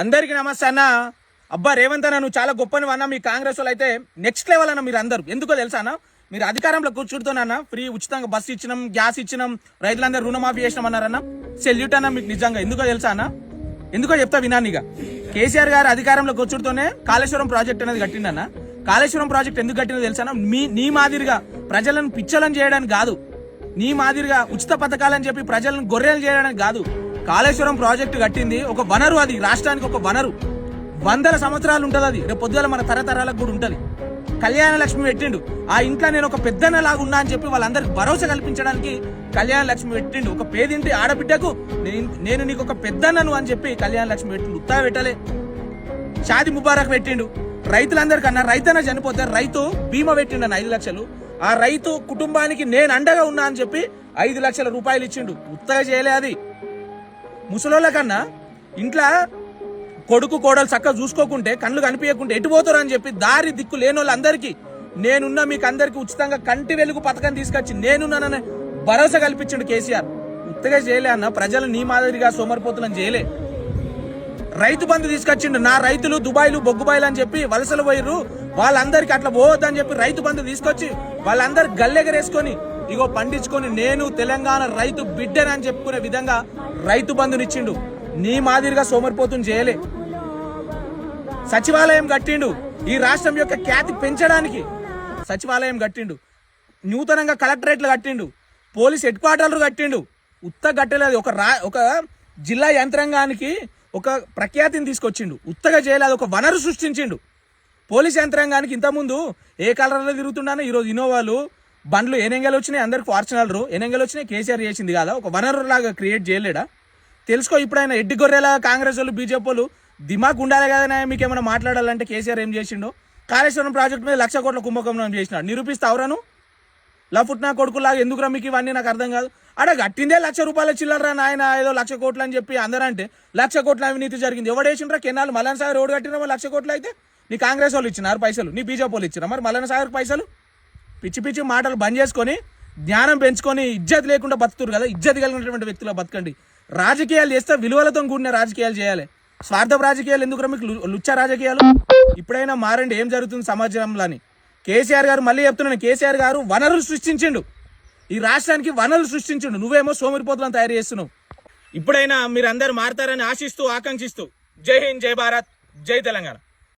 అందరికీ నమస్తే అన్న. అబ్బా రేవంత్ అన్న నువ్వు చాలా గొప్పని అన్న. మీ కాంగ్రెస్ వాళ్ళు అయితే నెక్స్ట్ లెవెల్ అన్న మీరు అందరు. ఎందుకో తెలుసా అన్న? మీరు అధికారంలో కూర్చుంటున్నా ఫ్రీ ఉచితంగా బస్సు ఇచ్చినాం గ్యాస్ ఇచ్చినాం రైతులందరూ రుణమాఫీ చేసినాం అన్నారన్న సెల్యూట్ అన్న మీకు నిజంగా. ఎందుకో తెలుసా అన్న? ఎందుకో చెప్తా వినానిగా ఇక. కేసీఆర్ గారు అధికారంలో కూర్చుంటూనే కాళేశ్వరం ప్రాజెక్ట్ అనేది కట్టిండన్న కాళేశ్వరం ప్రాజెక్ట్ ఎందుకు కట్టిందో తెలుసా మీ నీ మాదిరిగా ప్రజలను పిచ్చలను చేయడానికి కాదు. నీ మాదిరిగా ఉచిత పథకాలని చెప్పి ప్రజలను గొర్రెలు చేయడానికి కాదు. కాళేశ్వరం ప్రాజెక్టు కట్టింది ఒక వనరు అది రాష్ట్రానికి ఒక వనరు. వందల సంవత్సరాలు ఉంటుంది అది. రేపు పొద్దుగల మన తరతరాలకు కూడా ఉంటుంది. కళ్యాణ లక్ష్మి పెట్టిండు. ఆ ఇంట్లో నేను ఒక పెద్దన్న లాగా ఉన్నా అని చెప్పి వాళ్ళందరికి భరోసా కల్పించడానికి కళ్యాణ లక్ష్మి పెట్టిండు. ఒక పేదింటి ఆడబిడ్డకు నేను నేను నీకు ఒక పెద్దన్నను అని చెప్పి కళ్యాణ లక్ష్మి పెట్టిండు. ఉత్తా పెట్టలే. షాది ముబారక్ పెట్టిండు. రైతులందరికన్నా రైతన్న చనిపోతే రైతు బీమా పెట్టిండు అన్న ఐదు లక్షలు. ఆ రైతు కుటుంబానికి నేను అండగా ఉన్నా అని చెప్పి ఐదు లక్షల రూపాయలు ఇచ్చిండు. ఉత్తగా చేయలే అది. ముసలోళ్ళ కన్నా ఇంట్లో కొడుకు కోడలు చక్కగా చూసుకోకుంటే కళ్ళు కనిపించకుంటే ఎటు పోతారు అని చెప్పి దారి దిక్కు లేని వాళ్ళందరికీ నేనున్న మీకు అందరికీ ఉచితంగా కంటి వెలుగు పథకం తీసుకొచ్చి నేనున్నానని భరోసా కల్పించిండు కేసీఆర్. ఉత్తగా చేయలే అన్న ప్రజలు నీ మాదిరిగా సోమరిపోతులను చేయలే. రైతు బంధు తీసుకొచ్చిండు నా రైతులు దుబాయ్లు బొగ్గుబాయిలు అని చెప్పి వలసలు పోయిర్రు. వాళ్ళందరికీ అట్లా పోవద్దని చెప్పి రైతు బంధు తీసుకొచ్చి వాళ్ళందరు గల్లెగరేసుకొని ఇగో పండించుకొని నేను తెలంగాణ రైతు బిడ్డనని చెప్పుకునే విధంగా రైతు బంధునిచ్చిండు. నీ మాదిరిగా సోమరిపోతుని చేయలే. సచివాలయం కట్టిండు. ఈ రాష్ట్రం యొక్క ఖ్యాతి పెంచడానికి సచివాలయం కట్టిండు. నూతనంగా కలెక్టరేట్లు కట్టిండు. పోలీస్ హెడ్ క్వార్టర్లు కట్టిండు. ఉత్త కట్టలేదు ఒక రా ఒక జిల్లా యంత్రాంగానికి ఒక ప్రఖ్యాతిని తీసుకొచ్చిండు. ఉత్తగా చేయలేదు ఒక వనరు సృష్టించిండు. పోలీస్ యంత్రాంగానికి ఇంతకుముందు ఏ కలర్లో తిరుగుతున్నానో ఈరోజు ఇన్నోవాలు బండ్లు ఎనెంగలు వచ్చినాయి? అందరికి ఫార్చునర్ ఎనెంగలు వచ్చినాయి? కేసీఆర్ చేసింది కదా? ఒక వనరు లాగా క్రియేట్ చేయలేడా? తెలుసుకో ఇప్పుడైనా ఎడ్డి గొర్రెల కాంగ్రెస్ వాళ్ళు బీజేపీ వాళ్ళు దిమాగ్ ఉండాలి కదా మీకు ఏమైనా మాట్లాడాలంటే కేసీఆర్ ఏం చేసిండో? కాళేశ్వరం ప్రాజెక్ట్ మీద లక్ష కోట్ల కుంభకోణం చేసినాడు. నిరూపిస్తావురాను లఫుట్నా కొడుకులాగా ఎందుకురా మీకు ఇవన్నీ నాకు అర్థం కాదు. అడ కట్టిందే లక్ష రూపాయల చిల్లర నాయన ఏదో లక్ష కోట్లు అని చెప్పి అందరంటే లక్ష కోట్ల అవినీతి జరిగింది. ఎవడేసిండ్రా కెనాల్ మలన్ సాగర్ రోడ్డు కట్టినా లక్ష కోట్లు అయితే? నీ కాంగ్రెస్ వాళ్ళు ఇచ్చినారు పైసలు. నీ బీజేపీ వాళ్ళు ఇచ్చినా మరి మలన్ సాగర్ పైసలు? పిచ్చి పిచ్చి మాటలు బంద్ చేసుకొని జ్ఞానం పెంచుకొని ఇజ్జత్ లేకుండా బతుకుతారు కదా. ఇజ్జత్ కలిగినటువంటి వ్యక్తులు బతకండి. రాజకీయాలు చేస్తే విలువలతో కూడిన రాజకీయాలు చేయాలి. స్వార్థపు రాజకీయాలు ఎందుకురా మీకు లుచ్చ రాజకీయాలు? ఇప్పుడైనా మారండి ఏం జరుగుతుంది సమాజంలో అని. కేసీఆర్ గారు మళ్ళీ చెప్తున్నాను కేసీఆర్ గారు వనరులు సృష్టించిండు. ఈ రాష్ట్రానికి వనరులు సృష్టించిండు. నువ్వేమో సోమరిపోతులను తయారు చేస్తున్నావు. ఇప్పుడైనా మీరు అందరు మారతారని ఆశిస్తూ ఆకాంక్షిస్తూ జై హింద్ జై భారత్ జై తెలంగాణ.